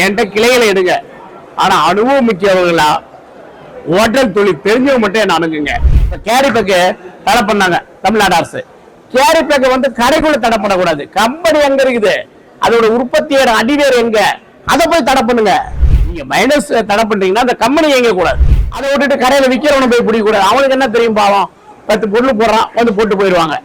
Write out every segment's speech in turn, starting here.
என்கிட்ட கிளைகளை எடுங்க. ஆனா அனுபவம் மிக்கவங்களா? ஹோட்டல் தொழில் தெரிஞ்சவங்க மட்டும் என்ன அணுகுங்க. இப்ப கேரி பேக்கு தடை பண்ணாங்க தமிழ்நாடு அரசு. கேரி பேக்கை வந்து கடைக்குள்ள தடை பண்ணக்கூடாது. கம்பெனி எங்க இருக்குது? அதோட உற்பத்தியோட அடிவேர் எங்க? அதை போய் தடை பண்ணுங்க. நீங்க மைனஸ் தடை பண்றீங்கன்னா அந்த கம்பெனி எங்க கூடாது. அதை விட்டுட்டு கடையில விற்கிறவனை போய் பிடிக்க கூடாது. அவனுக்கு என்ன தெரியும் பாவம்? பத்து பொருள் போடுறான் வந்து போட்டு போயிடுவாங்க.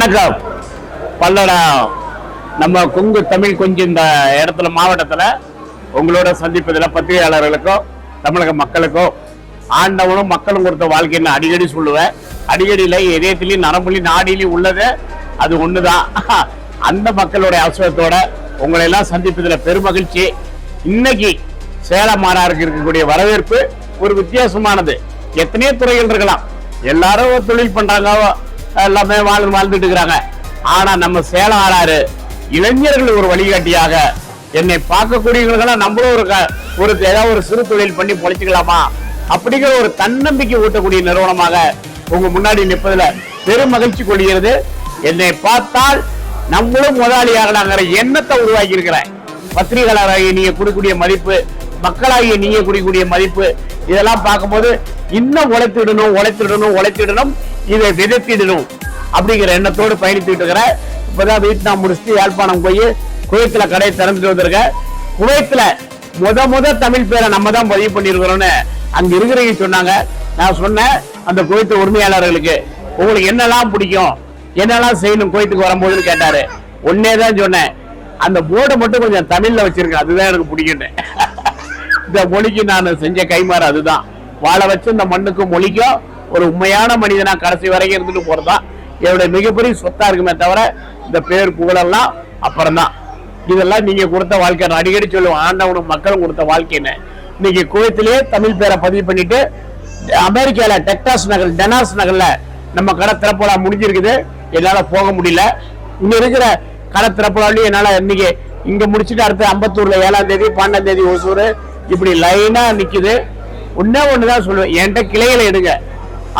வணக்கம். பல்லடா நம்ம கொங்கு தமிழ் கொஞ்சம் இந்த இடத்துல மாவட்டத்தில் உங்களோட சந்திப்பதில் பத்திரிகையாளர்களுக்கும் தமிழக மக்களுக்கும் ஆண்டவனும் மக்களும் கொடுத்த வாழ்க்கையை அடிக்கடி சொல்லுவேன். அடிக்கடியில் இதயத்திலையும் நரம்புலையும் நாடிலையும் உள்ளது. அது ஒன்று தான் அந்த மக்களுடைய அவசரத்தோட உங்களை எல்லாம் சந்திப்பதில் பெருமகிழ்ச்சி. இன்னைக்கு சேலம் மாநாருக்கு இருக்கக்கூடிய வரவேற்பு ஒரு வித்தியாசமானது. எத்தனையோ துறைகள் இருக்கலாம். எல்லாரும் தொழில் பண்ணுறாங்க எல்லாமே வாழ்ந்து வாழ்ந்துட்டு இருக்கிறாங்க. ஆனா நம்ம சேலம் ஆறாரு இளைஞர்கள் ஒரு வழிகாட்டியாக என்னை பார்க்கக்கூடியவங்களுக்கெல்லாம் நம்மளும் ஒரு ஒரு ஏதாவது ஒரு சிறு தொழில் பண்ணி பொழைச்சிக்கலாமா? அப்படிங்கிற ஒரு தன்னம்பிக்கை ஊட்டக்கூடிய நிறுவனமாக உங்க முன்னாடி நிற்பதுல பெரும் மகிழ்ச்சி கொள்கிறது. என்னை பார்த்தால் நம்மளும் முதலாளியாகலாங்கிற எண்ணத்தை உருவாக்கி இருக்கிறேன் பத்திரிகையாளராகிய நீங்க கொடுக்கக்கூடிய மதிப்பு மக்களாகிய நீங்க கொடுக்கக்கூடிய மதிப்பு இதெல்லாம் பார்க்கும்போது இன்னும் உழைத்திடணும் உழைத்திடணும் உழைத்திடணும். இதை விதைத்திடணும் அப்படிங்கிற எண்ணத்தோடு பயணித்துட்டு இருக்கிறேன் இப்பதான் வீட்டுனா முடிச்சுட்டு யாழ்ப்பாணம் போய் குவைத்துல கடையை திறந்துட்டு வந்திருக்க. குவைத்துல முத முத தமிழ் பேரை நம்ம தான் பதிவு பண்ணியிருக்கிறோம்னு அங்க இருக்கிறவங்க சொன்னாங்க. நான் சொன்னேன் அந்த குவைத்து உரிமையாளர்களுக்கு உங்களுக்கு என்னெல்லாம் பிடிக்கும்? என்னெல்லாம் செய்யணும் குவைத்துக்கு வரும்போதுன்னு கேட்டாரு. ஒன்னே தான் சொன்னேன். அந்த போர்டை மட்டும் கொஞ்சம் தமிழ்ல வச்சிருக்கேன் அதுதான் எனக்கு பிடிக்கும் இந்த மொழிக்கு நான் செஞ்ச கைமாறு அதுதான். வாழ வச்சு இந்த மண்ணுக்கும் மொழிக்கும் ஒரு உண்மையான மனிதனா கடைசி வரைக்கும் இருந்துட்டு போறதுதான் என்னுடைய மிகப்பெரிய சொத்தா இருக்குமே தவிர இந்த பேர் புகழெல்லாம் அப்புறம்தான். இதெல்லாம் நீங்க கொடுத்த வாழ்க்கை. நான் அடிக்கடி சொல்லுவேன் ஆண்டவனும் மக்களும் கொடுத்த வாழ்க்கைன்னு இன்னைக்கு குவைத்திலேயே தமிழ் பேரை பதிவு பண்ணிட்டு அமெரிக்கால டெக்டாஸ் நகர் டெனாஸ் நகர்ல நம்ம கடை திறப்புலா முடிஞ்சிருக்குது. என்னால போக முடியல. இங்க இருக்கிற கடை திறப்புலாலையும் என்னால இன்னைக்கு இங்க முடிச்சுட்டு அடுத்து அம்பத்தூர்ல ஏழாம் தேதி பன்னெண்டாம் தேதி ஒசூர் இப்படி லைனா நிக்குது. ஒன்னே ஒண்ணுதான் சொல்லுவேன். என்கிட்ட கிளைகளை எடுங்க.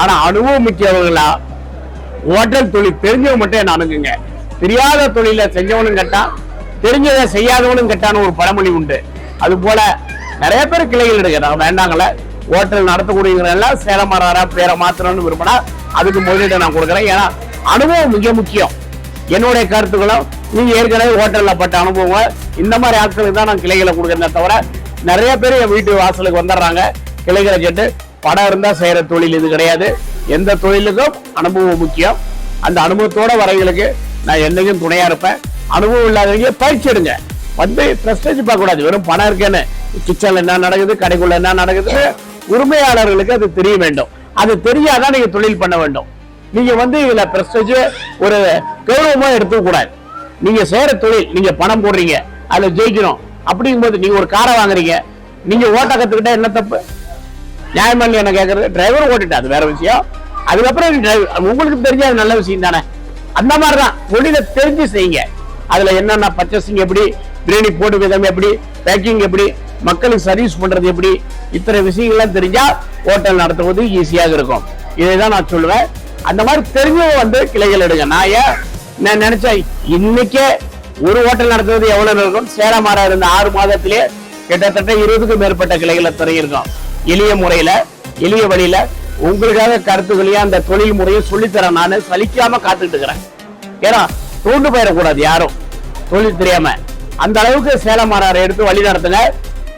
ஆனா அனுபவம் மிக்கவங்களா? ஹோட்டல் தொழில் தெரிஞ்சவங்க மட்டும் என்ன அணுகுங்க? தெரியாத தொழில செஞ்சவனும் கேட்டான் தெரிஞ்சதை செய்யாதவனும் கேட்டான்னு ஒரு பழமொழி உண்டு. அது போல நிறைய பேர் கிளைகள் எடுக்கிறாங்க. வேண்டாங்கள ஹோட்டல் நடத்தக்கூடியவங்களெல்லாம் சேலம் மாறாரா பேரை மாத்திரம்னு விரும்பினா அதுக்கு முதலீடு நான் கொடுக்குறேன். ஏன்னா அனுபவம் மிக முக்கியம். என்னுடைய கருத்துக்களும் நீங்க ஏற்கனவே ஹோட்டல்ல பட்ட அனுபவம் இந்த மாதிரி ஆட்களுக்கு தான் நான் கிளைகளை கொடுக்குறேன் தவிர நிறைய பேர் என் வீட்டு வாசலுக்கு வந்துடுறாங்க. கிளைகளை கேட்டு படம் இருந்தா செய்யற தொழில் இது கிடையாது. எந்த தொழிலுக்கும் அனுபவம் முக்கியம். அந்த அனுபவத்தோட வரவங்களுக்கு நான் என்னைக்கும் துணையா இருப்பேன். அனுபவம் இல்லாதவங்க பயிற்சி எடுங்க. வந்து பிரஸ்டேஜ் பார்க்க கூடாது வெறும் பணம் இருக்கேன்னு. கிச்சன்ல என்ன நடக்குது கடைக்குள்ள என்ன நடக்குது உரிமையாளர்களுக்கு அது தெரிய வேண்டும். அது தெரியாதான் நீங்க தொழில் பண்ண வேண்டும். நீங்க வந்து இதுல பிரஸ்டேஜ் ஒரு கௌரவமா எடுத்துக்க கூடாது. நீங்க செய்யற தொழில் நீங்க பணம் போடுறீங்க அதுல ஜெயிக்கணும். அப்படிங்கும்போது நீங்க ஒரு காரை வாங்குறீங்க. நீங்க ஓட்ட கத்துக்கிட்டா என்ன தப்பு? நியாயமா என்ன கேட்கறது டிரைவர் ஓட்டிட்டு அது வேற விஷயம். அதுக்கப்புறம் டிரைவர் உங்களுக்கு தெரிஞ்ச அது நல்ல விஷயம் தானே? அந்த மாதிரி தான் தொழில தெரிஞ்சு செய்யுங்க. அதுல என்னென்ன பர்ச்சேசிங் எப்படி பிரியாணி போட்டு விதம் எப்படி பேக்கிங் எப்படி மக்களுக்கு சர்வீஸ் பண்றது எப்படி இத்தனை விஷயங்கள்லாம் தெரிஞ்சா ஹோட்டல் நடத்துவது ஈஸியாக இருக்கும். இதை தான் நான் சொல்லுவேன். அந்த மாதிரி தெரிஞ்சவங்க வந்து கிளைகள் எடுங்க. நான் ஏன் நான் நினைச்சேன் இன்னைக்கே ஒரு ஹோட்டல் நடத்துவது எவ்வளவு இருக்கும்? சேலமாரா இருந்த ஆறு மாதத்திலே கிட்டத்தட்ட இருபதுக்கும் மேற்பட்ட கிளைகளை தொடங்கியிருக்கோம் எளிய முறையில எளிய வழியில உங்களுக்காக கருத்துக்களையும் அந்த தொழில் முறையும் சொல்லித்தரேன் நான். சலிக்காம காத்துக்கிட்டு இருக்கிறேன். ஏன்னா தூண்டு போயிடக்கூடாது யாரும். தொழில் தெரியாம. அந்த அளவுக்கு சேலம் மாறாரை எடுத்து வழி நடத்துங்க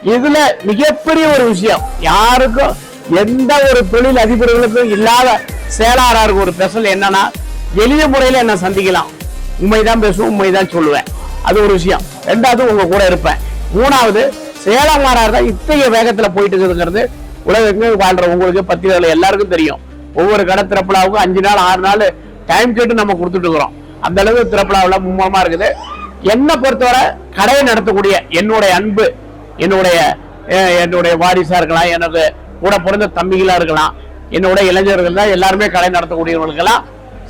இதுல மிகப்பெரிய ஒரு விஷயம். யாருக்கும் எந்த ஒரு தொழில் அதிபர்களுக்கும் இல்லாத சேலாராருக்கு ஒரு ஸ்பெஷல் என்னன்னா எளிய முறையில என்ன சந்திக்கலாம். உண்மைதான் பேசுவேன் உண்மைதான் சொல்லுவேன். அது ஒரு விஷயம். ரெண்டாவது உங்க கூட இருப்பேன். மூணாவது சேலம் மாறார் தான் இத்தகைய வேகத்துல போயிட்டு இருக்குதுங்கிறது உலகங்க வாழ்ற உங்களுக்கு பத்திரிகைகள் எல்லாருக்கும் தெரியும். ஒவ்வொரு கடை திறப்பலாவுக்கும் அஞ்சு நாள் ஆறு நாள் டைம் கேட்டு நம்ம கொடுத்துட்டு இருக்கிறோம். அந்த அளவுக்கு திறப்பலாவில் மும்மரமா இருக்குது. என்னை பொறுத்தவரை கடையை நடத்தக்கூடிய என்னுடைய அன்பு என்னுடைய என்னுடைய வாரிசா இருக்கலாம் எனக்கு கூட பிறந்த தம்பிகளா இருக்கலாம் என்னுடைய இளைஞர்கள் தான் எல்லாருமே கடை நடத்தக்கூடியவங்களுக்கெல்லாம்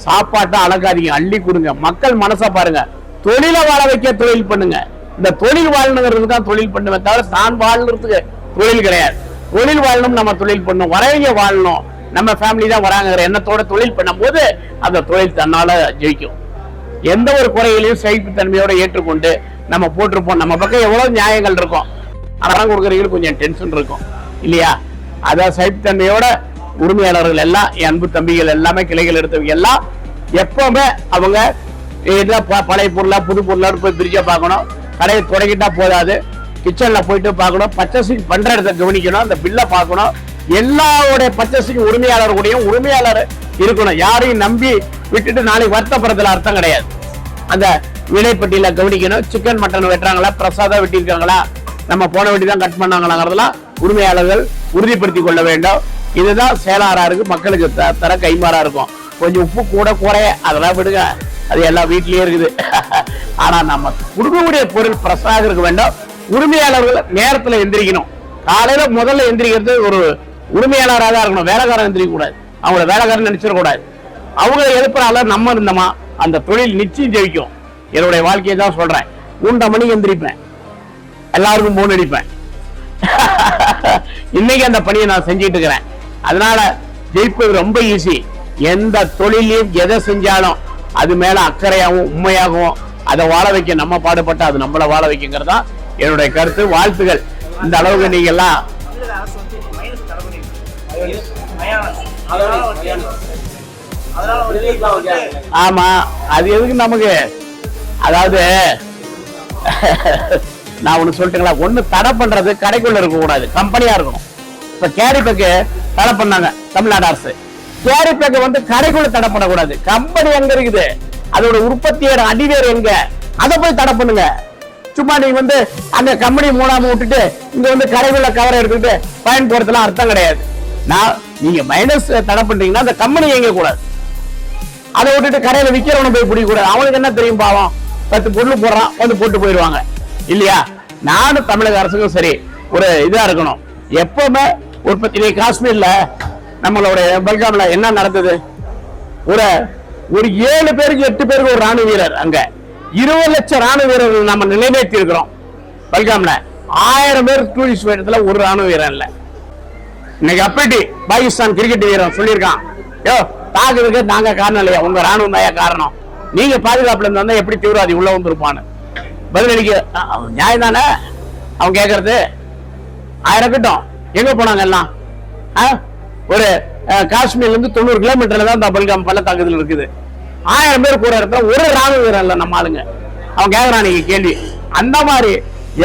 சாப்பாட்டை அழகாதீங்க அள்ளி கொடுங்க. மக்கள் மனசை பாருங்க. தொழிலை வாழ வைக்க தொழில் பண்ணுங்க. இந்த தொழில் வாழணுங்கிறது தான் தொழில் பண்ணுவேன் தவிர தான் வாழறதுக்கு தொழில் கிடையாது. தொழில் வாழணும் நம்ம தொழில் பண்ணணும் வரவங்க வாழணும். நம்ம ஃபேமிலி தான் வராங்கிற எண்ணத்தோட தொழில் பண்ணும்போது அந்த தொழில் தன்னால ஜெயிக்கும். எந்த ஒரு குறைகளையும் சகிப்புத்தன்மையோட ஏற்றுக்கொண்டு நம்ம போட்டிருப்போம். நம்ம பக்கம் எவ்வளவு நியாயங்கள் இருக்கும். அறம் கொடுக்குறவங்களுக்கு கொஞ்சம் டென்ஷன் இருக்கும். இல்லையா? அதான் சகிப்புத்தன்மையோட உரிமையாளர்கள் எல்லாம் என் அன்பு தம்பிகள் எல்லாமே கிளைகள் எடுத்தவங்க எல்லாம் எப்பவுமே அவங்க ப- பழைய பொருளா புது பொருளா போய் பிரிச்சா பார்க்கணும். கடையை தொடங்கிட்டா போதாது. கிச்சன்ல போயிட்டு பார்க்கணும். பர்ச்சேசிங் பண்ற இடத்த கவனிக்கணும். அந்த பில்லை பார்க்கணும். எல்லாருடைய பர்ச்சேசிங் உரிமையாளர் கூடயும் உரிமையாளர் இருக்கணும். யாரையும் நம்பி விட்டுட்டு நாளைக்கு வருத்தப்படுறதுல அர்த்தம் கிடையாது. அந்த விலைப்பட்டியில கவனிக்கணும். சிக்கன் மட்டன் வெட்டுறாங்களா? பிரசாதம் வெட்டியிருக்காங்களா? நம்ம போன வெட்டி தான் கட் பண்ணாங்களாங்கிறதெல்லாம் உரிமையாளர்கள் உறுதிப்படுத்தி கொள்ள வேண்டும். இதுதான் சேலாராருக்கு மக்களுக்கு த- தர கைமாறா இருக்கும். கொஞ்சம் உப்பு கூட குறைய. அதெல்லாம் விடுங்க. அது எல்லாம் வீட்லயே இருக்குது. ஆனா நம்ம கொடுக்கக்கூடிய பொருள் ஃப்ரெஷ்ஷாக இருக்க வேண்டும். உரிமையாளர்கள் நேரத்துல எந்திரிக்கணும். காலையில முதல்ல எந்திரிக்கிறது ஒரு உரிமையாளராக தான் இருக்கணும். வேலைக்காரன் எந்திரிக்க கூடாது. அவங்கள வேலைக்காரன் நினைச்சிடக்கூடாது அவங்கள எழுப்புறால நம்ம இருந்தோமா? அந்த தொழில் நிச்சயம் ஜெயிக்கும். என்னுடைய வாழ்க்கையை தான் சொல்றேன். மூன்றரை மணிக்கு எந்திரிப்பேன். எல்லாருக்கும் போன் அடிப்பேன். இன்னைக்கு அந்த பணியை நான் செஞ்சுட்டு இருக்கிறேன். அதனால ஜெயிப்பது ரொம்ப ஈஸி எந்த தொழிலையும் எதை செஞ்சாலும் அது மேல அக்கறையாகவும் உண்மையாகவும் அதை வாழ வைக்க நம்ம பாடுபட்டா அது நம்மள வாழ வைக்குங்கிறதா என்னுடைய கருத்து. வாழ்த்துகள். இந்த அளவுக்கு நீங்க எல்லாம் ஆமா அது எதுக்கு நமக்கு? அதாவது நான் ஒண்ணு சொல்லிட்டுங்களா? ஒண்ணு தடை பண்றது கடைக்குள்ள இருக்க கூடாது கம்பெனியா இருக்கணும். இப்ப கேரி பேக்கு தடை பண்ணாங்க தமிழ்நாடு அரசு. கேரி பேக்கு வந்து கடைக்குள்ள தடை பண்ணக்கூடாது. கம்பெனி எங்க இருக்குது? அதோட உற்பத்தியோட அடிவேர் எங்க? அதை போய் தடை பண்ணுங்க. சும்மா நீங்க வந்து அந்த கம்பெனி மூடாம விட்டுட்டு இங்க வந்து கடைகளில் கவரை எடுத்துக்கிட்டு பயன் போறதுலாம் அர்த்தம் கிடையாது. நான் நீங்க மைனஸ் தடை பண்றீங்கன்னா அந்த கம்பெனி எங்க கூடாது. அதை விட்டுட்டு கடையில விற்கிறவனை போய் பிடிக்க கூடாது. அவனுக்கு என்ன தெரியும் பாவம்? பத்து பொருள் போடுறான் வந்து போட்டு போயிடுவாங்க. இல்லையா? நானும் தமிழக அரசுக்கும் சரி ஒரு இதா இருக்கணும். எப்பவுமே உற்பத்தி காஷ்மீர்ல நம்மளுடைய பல்காமில் என்ன நடந்தது? ஒரு ஒரு ஏழு பேருக்கு எட்டு பேருக்கு ஒரு ராணுவ வீரர் அங்க. இருபது லட்சம் ராணுவ வீரர்கள் நம்ம நிலைநிறுத்தி இருக்கிறோம். பல்காம்ல. ஆயிரம் பேர் டூரிஸ்ட் வேடத்துல ஒரு ராணுவ வீரர் இல்லை. இன்னைக்கு அப்படி பாகிஸ்தான் கிரிக்கெட் வீரன் சொல்லியிருக்கான். யோ தாக்குறதுக்கு நாங்க காரணம் இல்லையா? உங்க ராணுவம் தான் காரணம். நீங்க பாதுகாப்புல இருந்தா எப்படி தீவிரவாதி உள்ள வந்திருப்பான்னு. பதிலளிக்க அவன் நியாயம் தானே அவன் கேக்குறது. ஆயிரம் இருக்கட்டும். எங்க போனாங்க எல்லாம்? ஆ? ஒரு காஷ்மீர்லேருந்து காஷ்மீர்ல இருந்து தொண்ணூறு கிலோமீட்டர்ல தான் இந்த பல்காம் பள்ளத்தாக்குதல் இருக்குது. ஆயிரம் பேர் கூட இருக்கிற ஒரு ராணுவ வீரர் இல்லை நம்ம ஆளுங்க. அவன் கேட்குறான் நீங்க கேள்வி. அந்த மாதிரி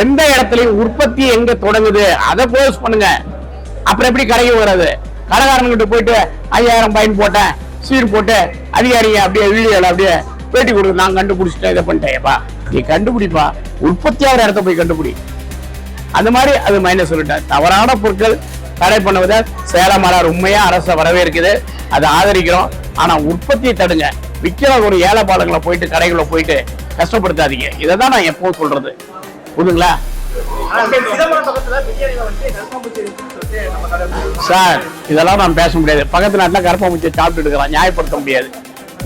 எந்த இடத்துலையும் உற்பத்தி எங்க தொடங்குது? அதை போஸ் பண்ணுங்க. அப்புறம் எப்படி கடைக்கு வராது கடைக்காரன்கிட்ட போயிட்டு ஐயாயிரம் பயன் போட்டேன் சீர் போட்டு அதிகாரிங்க அப்படியே வீடியோல அப்படியே பேட்டி கொடுக்க நான் கண்டுபிடிச்சிட்டேன் இதை பண்ணிட்டேன்ப்பா நீ கண்டுபிடிப்பா. உற்பத்தியாகிற இடத்த போய் கண்டுபிடி. அந்த மாதிரி அது மைனஸ் சொல்லிட்டேன் தவறான பொருட்கள் தடை பண்ணுவதை சேலம் மலர் உண்மையா அரசை வரவேற்குது அதை ஆதரிக்கிறோம். ஆனா உற்பத்தியை தடுங்க. விற்கிற ஒரு ஏழை போயிட்டு கடைகளை போயிட்டு கஷ்டப்படுத்தாதீங்க. இதை தான் நான் எப்பவும் சொல்றது. புதுங்களா சார் இதெல்லாம் நான் பேச முடியாது. பக்கத்து நாட்டில் கருப்பாம்பூச்சியை சாப்பிட்டு இருக்கிறான். நியாயப்படுத்த முடியாது.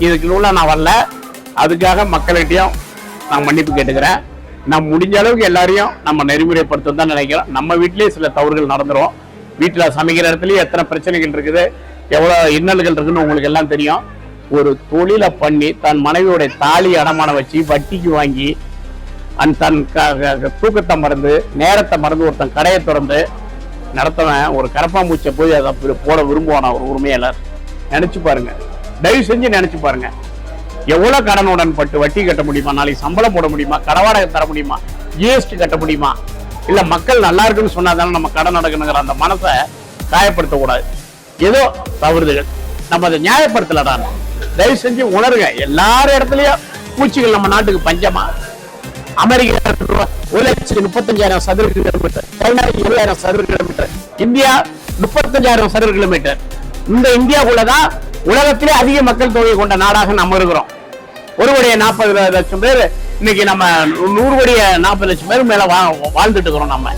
இதுக்கு நூலாக நான் வரல. அதுக்காக மக்கள்கிட்டையும் நான் மன்னிப்பு கேட்டுக்கிறேன். நான் முடிஞ்ச அளவுக்கு எல்லாரையும் நம்ம நெறிமுறைப்படுத்த தான் நினைக்கிறோம் நம்ம வீட்லேயே சில தவறுகள் நடந்துடும் வீட்டில் சமைக்கிற இடத்துலயும் எத்தனை பிரச்சனைகள் இருக்குது எவ்வளோ இன்னல்கள் இருக்குன்னு உங்களுக்கு எல்லாம் தெரியும். ஒரு தொழிலை பண்ணி தன் மனைவியோட தாலி அடமானம் வச்சு வட்டிக்கு வாங்கி அந்த தன் க- தூக்கத்தை மறந்து நேரத்தை மறந்து ஒருத்தன் கடையை திறந்து நடத்தவன் ஒரு கரப்பாம்பூச்சை போய் அதை போட விரும்புவானா ஒரு உரிமையாளர்? நினைச்சு பாருங்க. தயவு செஞ்சு நினைச்சு பாருங்க. எவ்வளவு கடனுடன் பட்டு வட்டி கட்ட முடியுமா? நாளைக்கு சம்பளம் போட முடியுமா? கடவாடகை தர முடியுமா? ஜிஎஸ்டி கட்ட முடியுமா? இல்ல மக்கள் நல்லா இருக்குன்னு சொன்னாதானே நம்ம கடன் நடக்கணுங்கிற அந்த மனசை காயப்படுத்த கூடாது ஏதோ தவறுதுகள். நம்ம அதை நியாயப்படுத்தலடா. தயவு செஞ்சு உணருங்க. எல்லார இடத்துலயும் பூச்சிகள் நம்ம நாட்டுக்கு பஞ்சமா? அமெரிக்கா ஒரு லட்சத்தி முப்பத்தஞ்சாயிரம் சதுர கிலோமீட்டர். சைனா இருபதாயிரம் சதுர கிலோமீட்டர். இந்தியா முப்பத்தஞ்சாயிரம் சதுர கிலோமீட்டர். இந்த இந்தியாவுக்குள்ளதான் உலகத்திலே அதிக மக்கள் தொகை கொண்ட நாடாக நம்ம இருக்கிறோம். ஒரு நாற்பது லட்சம் பேர் இன்னைக்கு நம்ம நூறு கோடியை நாற்பது லட்சம் பேர் மேல வா- வாழ்ந்துட்டு இருக்கிறோம் நம்ம.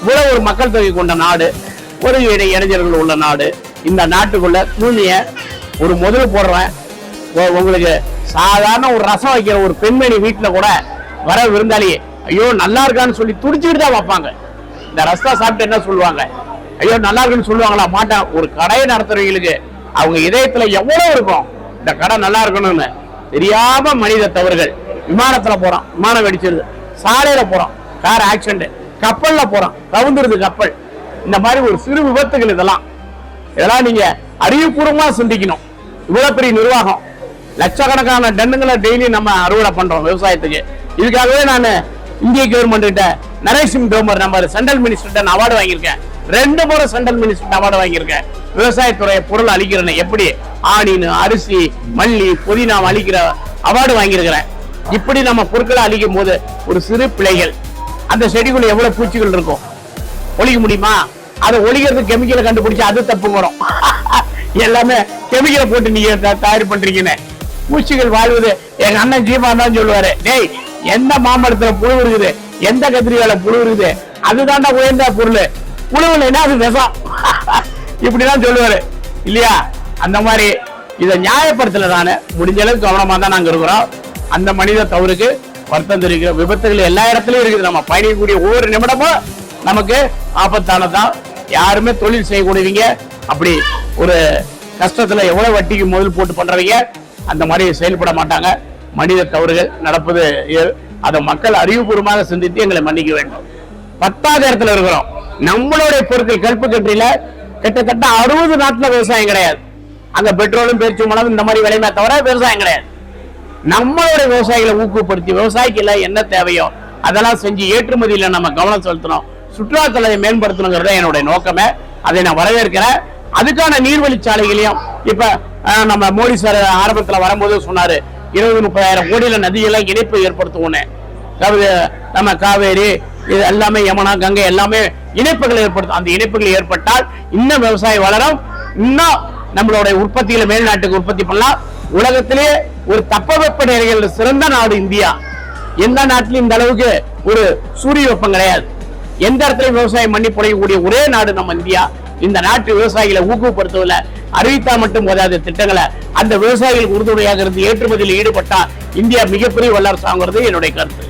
இவ்வளவு ஒரு மக்கள் தொகை கொண்ட நாடு ஒரு இடை இளைஞர்கள் உள்ள நாடு. இந்த நாட்டுக்குள்ள தூய்மைய ஒரு முதல் போடுறேன். உங்களுக்கு சாதாரண ஒரு ரசம் வைக்கிற ஒரு பெண்மணி வீட்டுல கூட வர விருந்தாளி ஐயோ நல்லா இருக்கான்னு சொல்லி துடிச்சுட்டு தான் வைப்பாங்க. இந்த ரசா சாப்பிட்டு என்ன சொல்லுவாங்க? ஐயோ நல்லா இருக்குன்னு சொல்லுவாங்களா? மாட்டான் ஒரு கடையை நடத்துறவங்களுக்கு அவங்க இதயத்துல எவ்வளவு இருக்கும்? இந்த கடை நல்லா இருக்கணும்னு தெரியாம மனித தவறுகள். விமானத்தில் போகிறான் விமானம் வெடிச்சிருது. சாலையில் போகிறான் கார் ஆக்சிடென்ட் கப்பலில் போகிறான் கவுந்துருது கப்பல். இந்த மாதிரி ஒரு சிறு விபத்துகள் இதெல்லாம். இதெல்லாம் நீங்கள் அறிவுபூர்வமாக சிந்திக்கணும். இவ்வளோ பெரிய நிர்வாகம். லட்சக்கணக்கான டன்னுங்களை டெய்லி நம்ம அறுவடை பண்ணுறோம் விவசாயத்துக்கு. இதுக்காகவே நான் இந்திய கவர்மெண்ட் நரேசிங் தோமர் நம்ம சென்ட்ரல் மினிஸ்டர் அவார்டு வாங்கியிருக்கேன். ரெண்டு முறை சென்ட்ரல் மினிஸ்டர் அவார்டு வாங்கியிருக்கேன். விவசாயத்துறையை பொருள் அளிக்கிறேன்னு எப்படி ஆணின்னு அரிசி மல்லி புதினா அழிக்கிற அவார்டு வாங்கியிருக்கிறேன். இப்படி நம்ம பொருட்களை அழிக்கும் போது ஒரு சிறு பிழைகள். அந்த செடிக்குள்ள எவ்வளவு பூச்சிகள் இருக்கும் ஒழிக்க முடியுமா? அதை ஒழிக்கிறது கெமிக்கலை கண்டுபிடிச்சு அது தப்பு வரும். எல்லாமே கெமிக்கலை போட்டு நீங்க த- தயார் பண்றீங்கன்னு. பூச்சிகள் வாழ்வது எங்க அண்ணன் ஜீவா தான் சொல்லுவாரு. டேய் எந்த மாமரத்துல புழு இருக்குது எந்த கத்திரிக்கால புழு இருக்குது அதுதான்டா உயர்ந்த பொருள். புழு இல்லைன்னா அது விஷம்? இப்படிதான் சொல்லுவாரு. இல்லையா? அந்த மாதிரி இதை நியாயப்படுத்தல தானே முடிஞ்ச அளவுக்கு கவனமா தான் நாங்க இருக்கிறோம். அந்த மனித தவறுக்கு வருத்தம் தெரிவிக்கிற விபத்துகள் எல்லா இடத்துலயும் இருக்குது. நம்ம பயணிக்கக்கூடிய ஒவ்வொரு நிமிடமும் நமக்கு ஆபத்தானதான் யாருமே தொழில் செய்யக்கூடியவங்க அப்படி ஒரு கஷ்டத்துல எவ்வளவு வட்டிக்கு முதல் போட்டு பண்றவங்க அந்த மாதிரி செயல்பட மாட்டாங்க. மனித தவறுகள் நடப்பது அதை மக்கள் அறிவுபூர்வமாக சிந்தித்து எங்களை மன்னிக்க வேண்டும். பத்தாவது இடத்துல இருக்கிறோம். நம்மளுடைய பொருட்கள் கருப்பு கட்டில கிட்டத்தட்ட அறுபது நாட்டுல விவசாயம் கிடையாது. அங்க பெட்ரோலும் பேச்சு மனதும் இந்த மாதிரி விலையுமே தவிர விவசாயம் கிடையாது. நம்மளுடைய விவசாயிகளை ஊக்கப்படுத்தி விவசாயிக்கு எல்லாம் என்ன தேவையோ அதெல்லாம் செஞ்சு ஏற்றுமதியில நம்ம கவனம் செலுத்தணும். சுற்றுலாத்தலத்தை மேம்படுத்தணுங்கிறத என்னுடைய நோக்கமே. அதை நான் வரவேற்கிறேன். அதுக்கான நீர்வழிச்சாலைகளையும் இப்ப நம்ம மோடி சார் ஆரம்பத்தில் வரும்போது சொன்னாரு இருபது முப்பதாயிரம் கோடியில நதியெல்லாம் இணைப்பு ஏற்படுத்துவோன்னு. அதாவது நம்ம காவேரி இது எல்லாமே யமுனா கங்கை எல்லாமே இணைப்புகள் ஏற்படுத்தும் அந்த இணைப்புகள் ஏற்பட்டால் இன்னும் விவசாயம் வளரும். இன்னும் நம்மளுடைய உற்பத்தியில மேல்நாட்டுக்கு உற்பத்தி பண்ணலாம். உலகத்திலே ஒரு தப்பவெப்ப நிலைகள் சிறந்த நாடு இந்தியா. எந்த நாட்டிலும் இந்த அளவுக்கு ஒரு சூரிய வெப்பம் கிடையாது. எந்த இடத்துலயும் விவசாயம் பண்ணி புழையக்கூடிய ஒரே நாடு நம்ம இந்தியா. இந்த நாட்டு விவசாயிகளை ஊக்குவிப்படுத்துவதில் அறிவித்தா மட்டும் போதாத திட்டங்களை. அந்த விவசாயிகளுக்கு உறுதுணையாக இருந்து ஏற்றுமதியில் ஈடுபட்டா இந்தியா மிகப்பெரிய வல்லரசாங்கிறது என்னுடைய கருத்து.